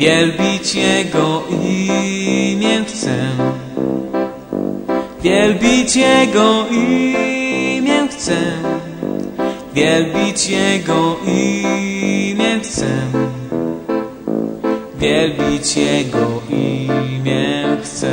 wielbić Jego imię chcę. Wielbić Jego imię chcę, wielbić Jego imię chcę, wielbić Jego imię chcę.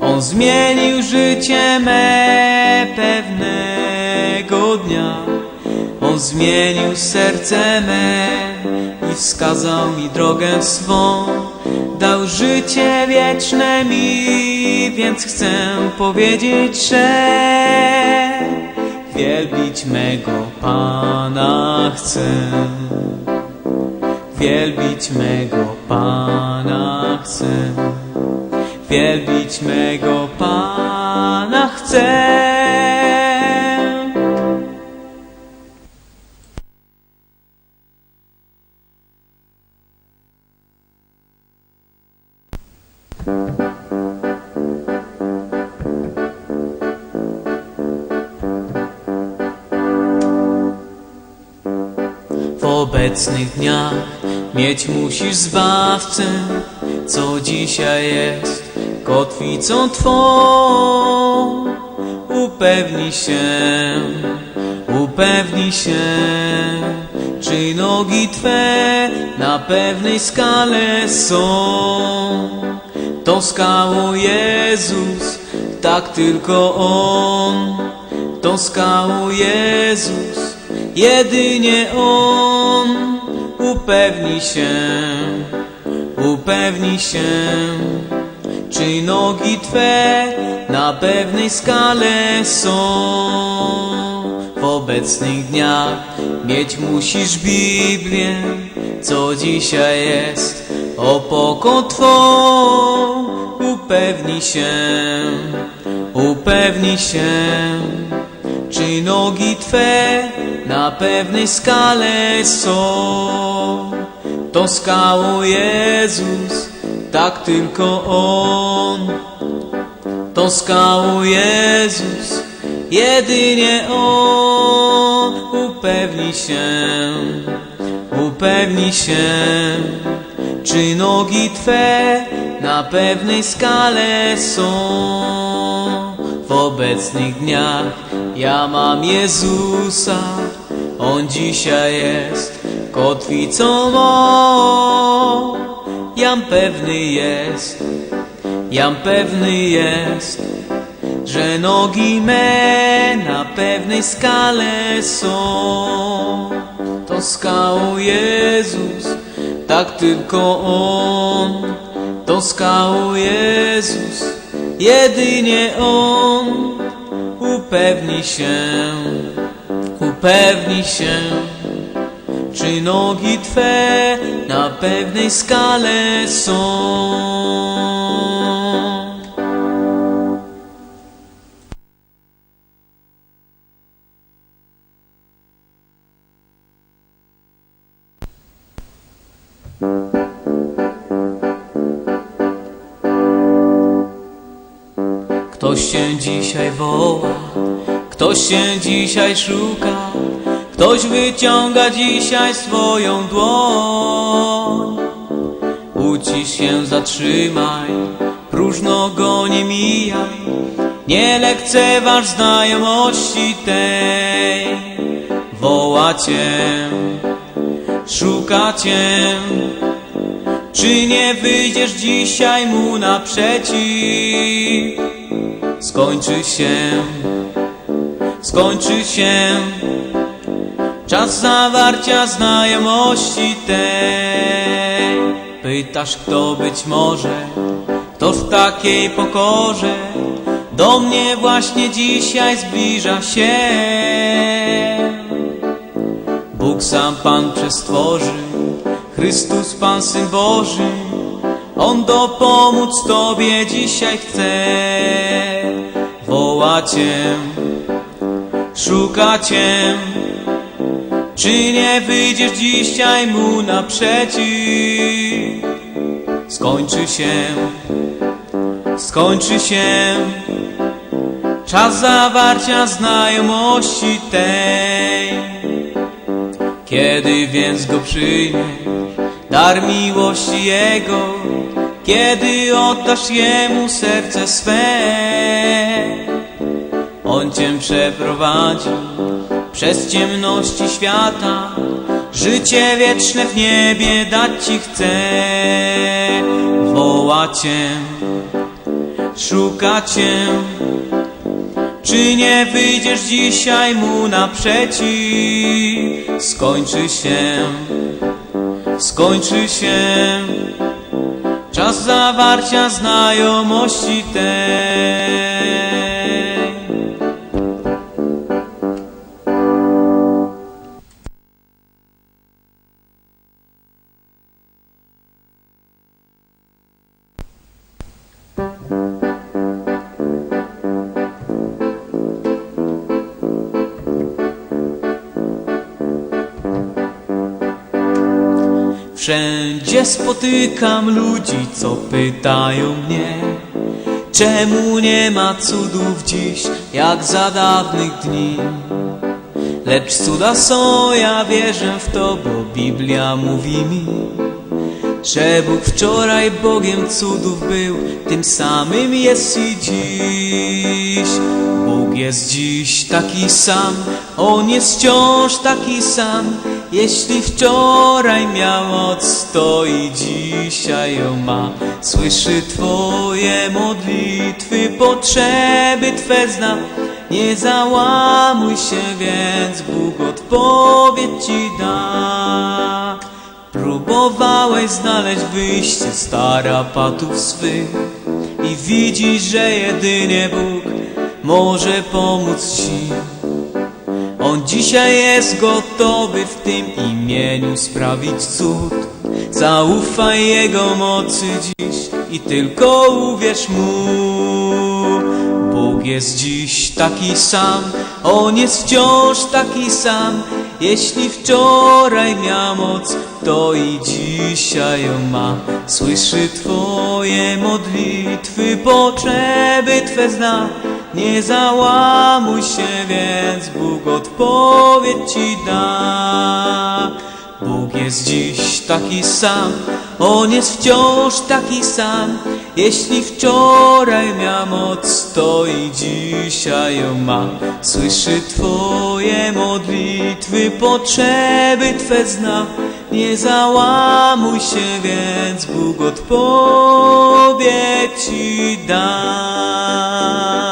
On zmienił życie me pewnego dnia. On zmienił serce me wskazał mi drogę swą. Dał życie wieczne mi, więc chcę powiedzieć, że wielbić mego Pana chcę. Wielbić mego Pana chcę. Wielbić mego Pana chcę. Obecnych dniach mieć musisz zbawcę, co dzisiaj jest kotwicą Twą. Upewnij się, upewnij się, czy nogi Twe na pewnej skale są. To skałą Jezus, tak tylko On. To skałą Jezus, jedynie On. Upewnij się, upewnij się, czy nogi Twe na pewnej skale są. W obecnych dniach mieć musisz Biblię, co dzisiaj jest opoką Twą. Upewnij się, upewnij się, czy nogi Twe na pewnej skale są. To skałą Jezus, tak tylko On. To skałą Jezus, jedynie On. Upewnij się, upewnij się, czy nogi Twe na pewnej skale są. W obecnych dniach ja mam Jezusa, On dzisiaj jest kotwicą. Jam pewny jest, jam pewny jest, że nogi me na pewnej skale są. To skałą Jezus, tak tylko On. To skałą Jezus, jedynie On. Upewnij się, upewnij się, czy nogi Twe na pewnej skale są. Ktoś się dzisiaj woła, ktoś się dzisiaj szuka, ktoś wyciąga dzisiaj swoją dłoń. Ucisz się, zatrzymaj, próżno go nie mijaj, nie lekceważ znajomości tej. Woła cię, szuka cię, czy nie wyjdziesz dzisiaj mu naprzeciw? Skończy się, skończy się czas zawarcia znajomości tej. Pytasz, kto być może, kto w takiej pokorze do mnie właśnie dzisiaj zbliża się. Bóg sam Pan przestworzył, Chrystus Pan Syn Boży, On dopomóc Tobie dzisiaj chce. Woła Cię, szuka Cię, czy nie wyjdziesz dzisiaj Mu naprzeciw? Skończy się, skończy się czas zawarcia znajomości tej. Kiedy więc go przyjmiesz, dar miłości Jego, kiedy oddasz Jemu serce swe, On Cię przeprowadzi przez ciemności świata, życie wieczne w niebie dać Ci chce. Woła Cię, szuka Cię, czy nie wyjdziesz dzisiaj mu naprzeciw? Skończy się, skończy się czas zawarcia znajomości tej. Wszędzie spotykam ludzi, co pytają mnie, czemu nie ma cudów dziś, jak za dawnych dni. Lecz cuda są, ja wierzę w to, bo Biblia mówi mi, że Bóg wczoraj Bogiem cudów był, tym samym jest i dziś. Bóg jest dziś taki sam, On jest wciąż taki sam. Jeśli wczoraj miał moc, to i dzisiaj ją ma. Słyszy Twoje modlitwy, potrzeby Twe zna. Nie załamuj się więc, Bóg odpowiedź Ci da. Próbowałeś znaleźć wyjście z tarapatów swych i widzisz, że jedynie Bóg może pomóc Ci. On dzisiaj jest gotowy w tym imieniu sprawić cud. Zaufaj Jego mocy dziś i tylko uwierz Mu. Bóg jest dziś taki sam, On jest wciąż taki sam. Jeśli wczoraj miał moc, to i dzisiaj ją ma. Słyszy Twoje modlitwy, potrzeby Twe zna. Nie załamuj się więc, Bóg odpowiedź Ci da. Bóg jest dziś taki sam, On jest wciąż taki sam. Jeśli wczoraj miał moc, to i dzisiaj ją ma. Słyszy Twoje modlitwy, potrzeby Twe zna. Nie załamuj się więc, Bóg odpowiedź Ci da.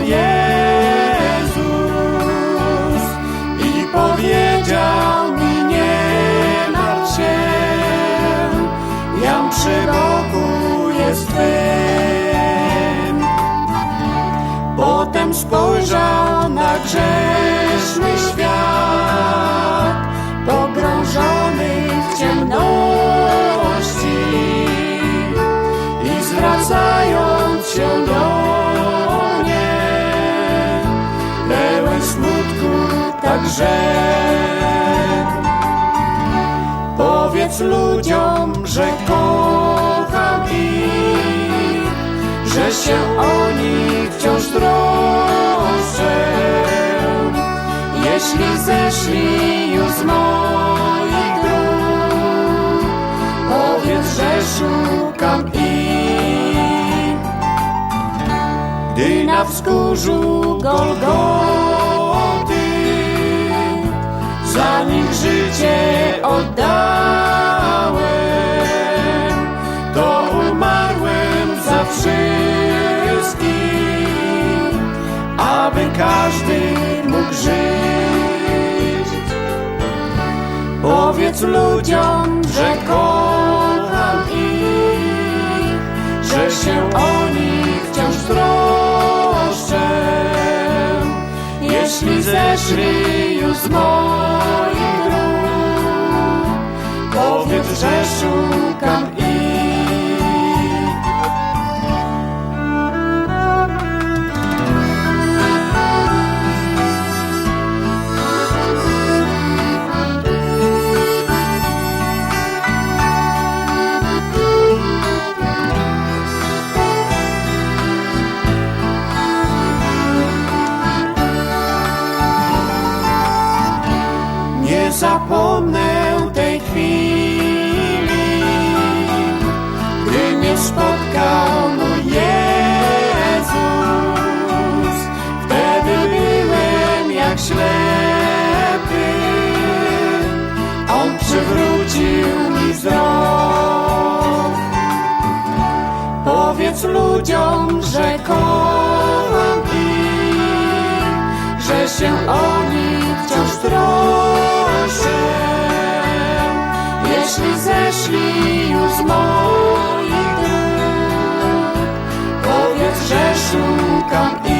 Jezus I powiedział mi nie martw się Jam przy boku jest Twym Potem spojrzał na Powiedz ludziom, że kocham ich Że się o nich wciąż troszczę. Jeśli zeszli już z moich dróg Powiedz, że szukam ich. Gdy na wzgórzu Golgoty za nich życie oddałem, to umarłem za wszystkim, aby każdy mógł żyć. Powiedz ludziom, że kocham ich, że się o nich wciąż troszczę. Zeszli już z moich dróg. Powiedz, że szukam ich. Nie zapomnę tej chwili, gdy mnie spotkał mój Jezus. Wtedy byłem jak ślepy, On przywrócił mi wzrok. Powiedz ludziom, że kocham ich, że się o nich wciąż troszczę. Jeśli zeszli już z moich dróg, powiedz, że szukam ich.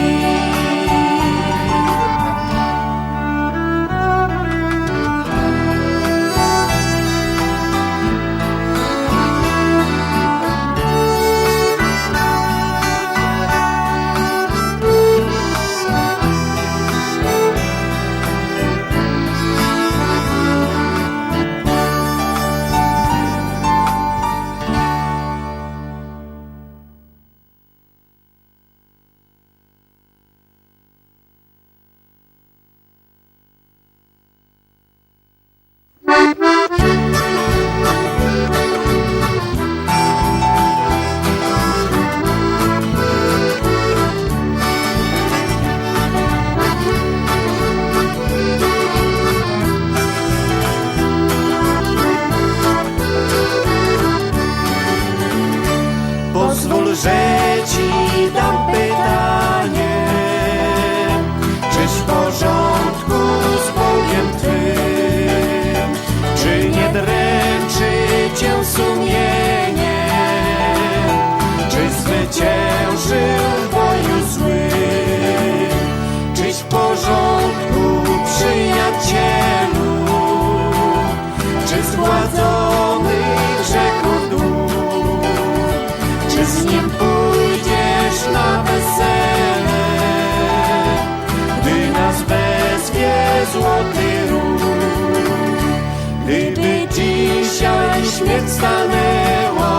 Stanęła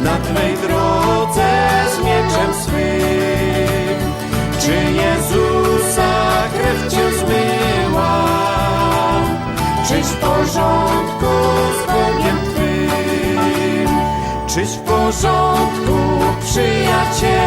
na Twej drodze z mieczem swym, czy Jezusa krew Cię zmyła? Czyś w porządku z Bogiem Twym? Czyś w porządku, przyjacielu?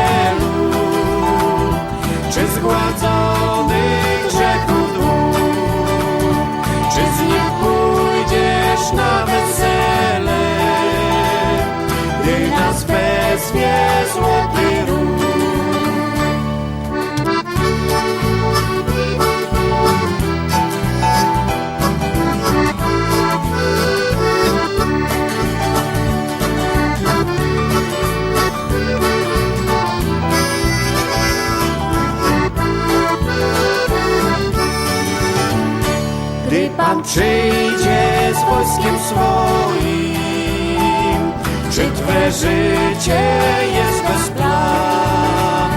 Przyjdzie z wojskiem swoim, czy Twe życie jest bez plan?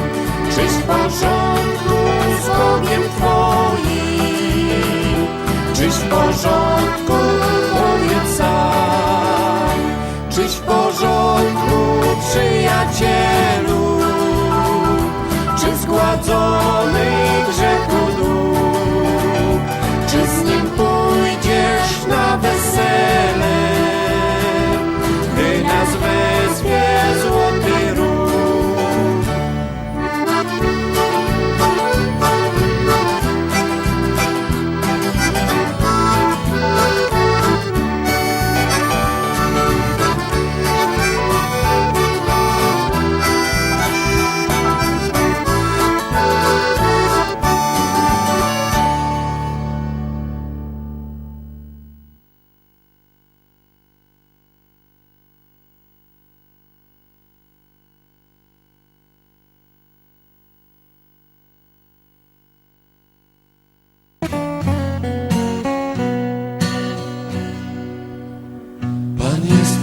Czyś w porządku z Bogiem Twoim? Czyś w porządku, sam? Czyś w porządku, przyjacielu? Czy zgładzony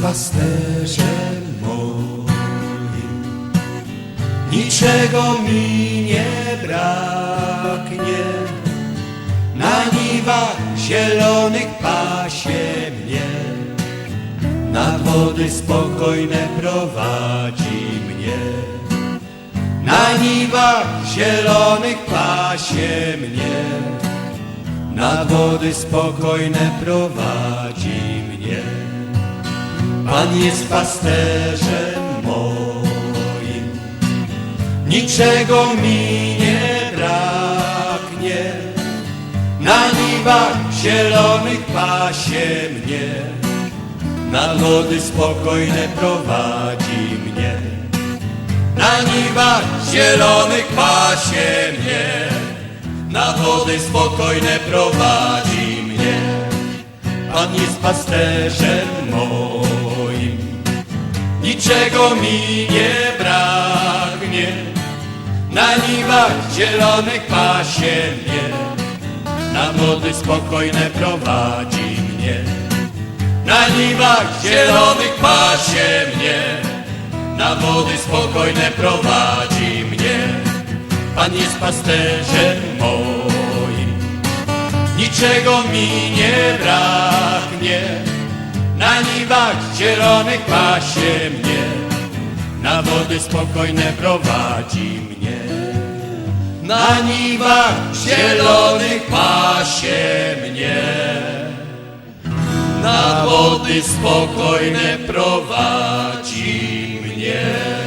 pasterzem moim, niczego mi nie braknie. Na niwach zielonych pasie mnie, na wody spokojne prowadzi mnie. Na niwach zielonych pasie mnie, na wody spokojne prowadzi. Pan jest pasterzem moim, niczego mi nie braknie. Na niwach zielonych pasie mnie, na wody spokojne prowadzi mnie. Na niwach zielonych pasie mnie, na wody spokojne prowadzi mnie. Pan jest pasterzem moim, niczego mi nie braknie. Na niwach zielonych pasie mnie, na wody spokojne prowadzi mnie. Na niwach zielonych pasie mnie, na wody spokojne prowadzi mnie. Pan jest pasterzem moim, niczego mi nie braknie. Na niwach zielonych pasie mnie, na wody spokojne prowadzi mnie. Na niwach zielonych pasie mnie, na wody spokojne prowadzi mnie.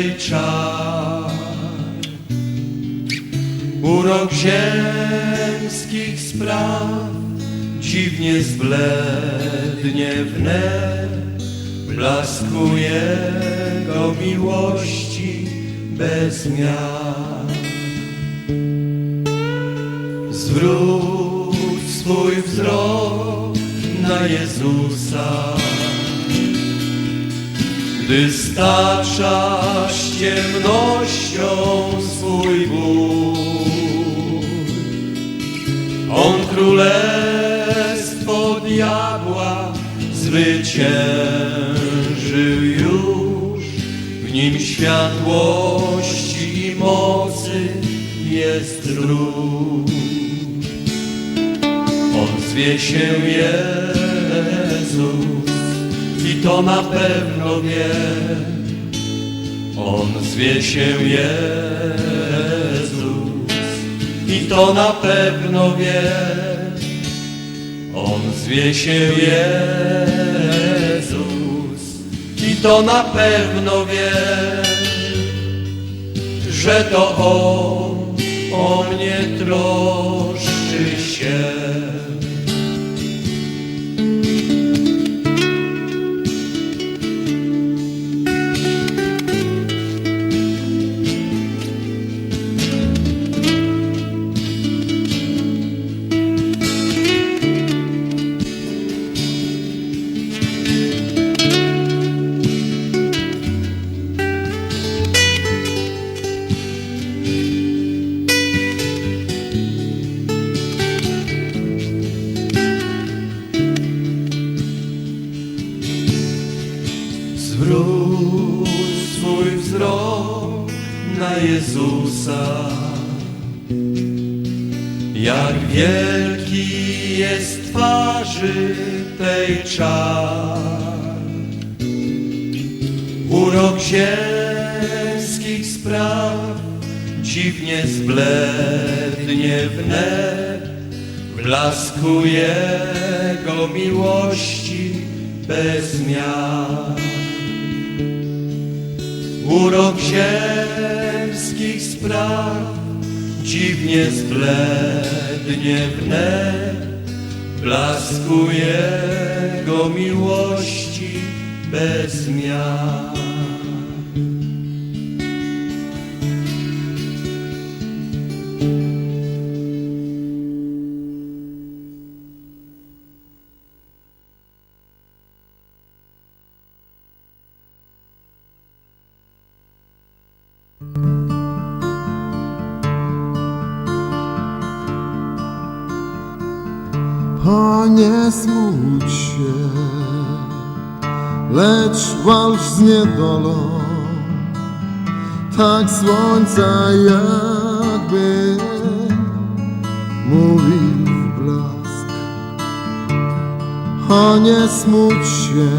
Tej czar. Urok ziemskich spraw dziwnie zblednie wnet. Blasku Jego miłości bez miar. Zwróć swój wzrok na Jezusa, gdy staczasz ciemnością swój ból. On królestwo diabła zwyciężył już, w nim światłości i mocy jest róż. On zwie się Jezus i to na pewno wie. On zwie się Jezus i to na pewno wie. On zwie się Jezus i to na pewno wie, że to On o mnie troszczy się. Spraw dziwnie zblednie wnet, blasku Jego miłości bez miar. Lecz walcz z niedolą, tak słońca jakby mówił w blask. O nie smuć się,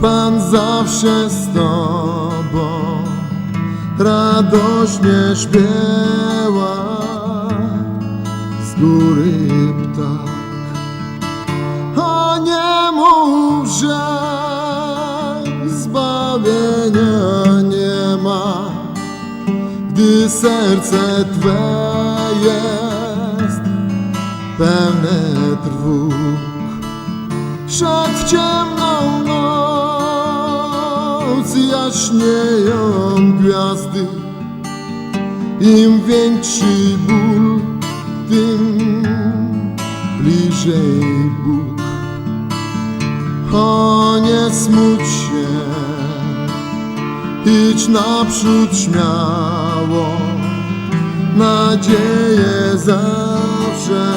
Pan zawsze z Tobą. Radośnie śpiewa z góry serce Twe jest pełne trwóg. Szedł w ciemną noc, jaśnieją gwiazdy, im większy ból, tym bliżej Bóg. O nie smuć się, idź naprzód śmiało, nadzieję zawsze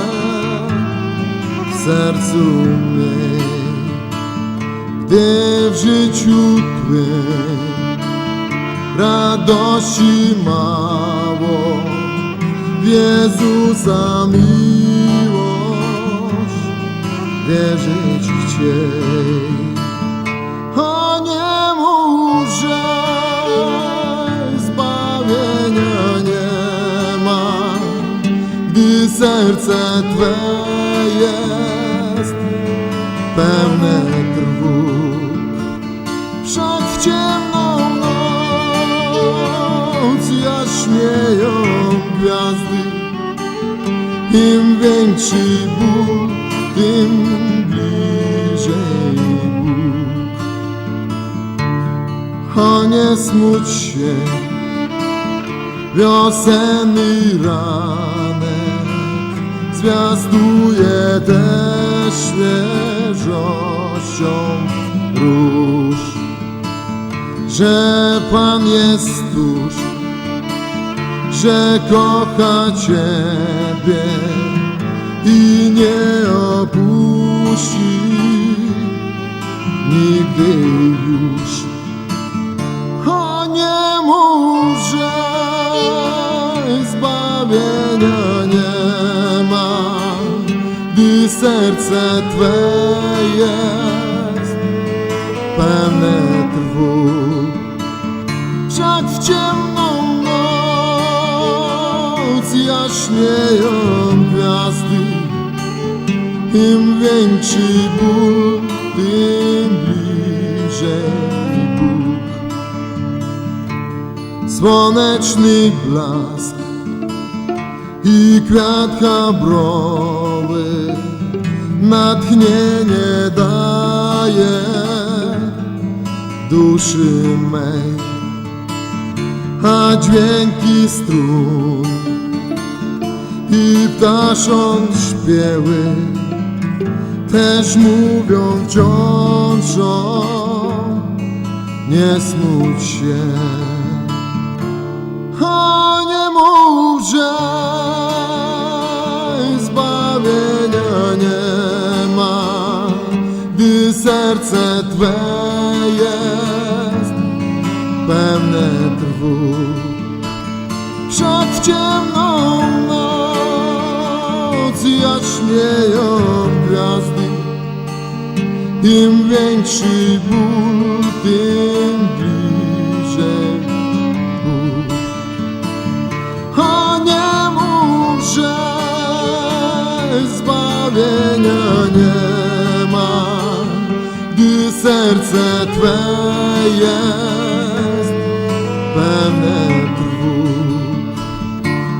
w sercu miej. Gdy w życiu Twym radości mało, w Jezusa miłość wierzyć chciej. Serce Twe jest pełne trwóg. Wszak w ciemną noc jaśnieją gwiazdy, im większy ból, tym bliżej Bóg. O nie smuć się, wiosenny ranek zwiastuje też świeżością róż, że Pan jest tuż, że kocha Ciebie i nie opuści nigdy już. O nie że zbawienia serce Twe jest pełne trwóg. Wszak w ciemną noc jaśnieją gwiazdy, im większy ból, tym bliżej Bóg. Słoneczny blask i kwiat kabrowy natchnienie daje duszy mej, a dźwięki strun i ptasząt śpiewy też mówią wciąż o nie smuć się. O nie mów, że serce Twe jest pełne trwóg. W ciemną noc jaśnieją gwiazdy, im większy ból, tym serce Twe jest pełne trwóg.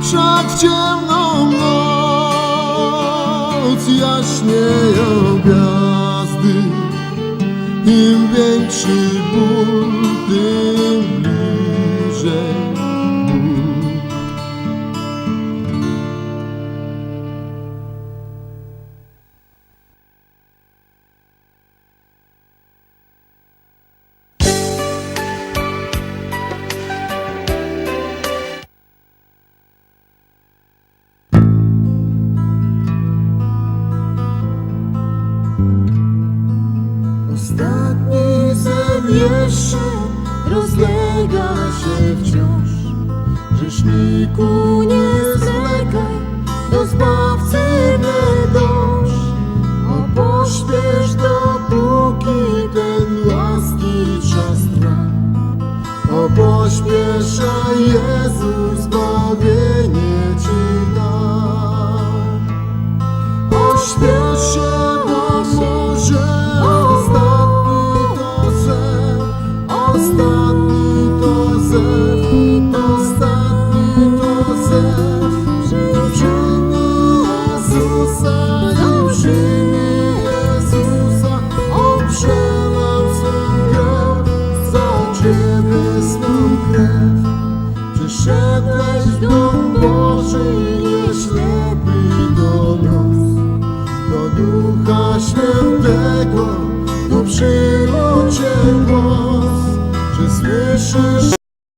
Wszak w ciemną noc jaśnieją gwiazdy, im większy ból, tym bliżej.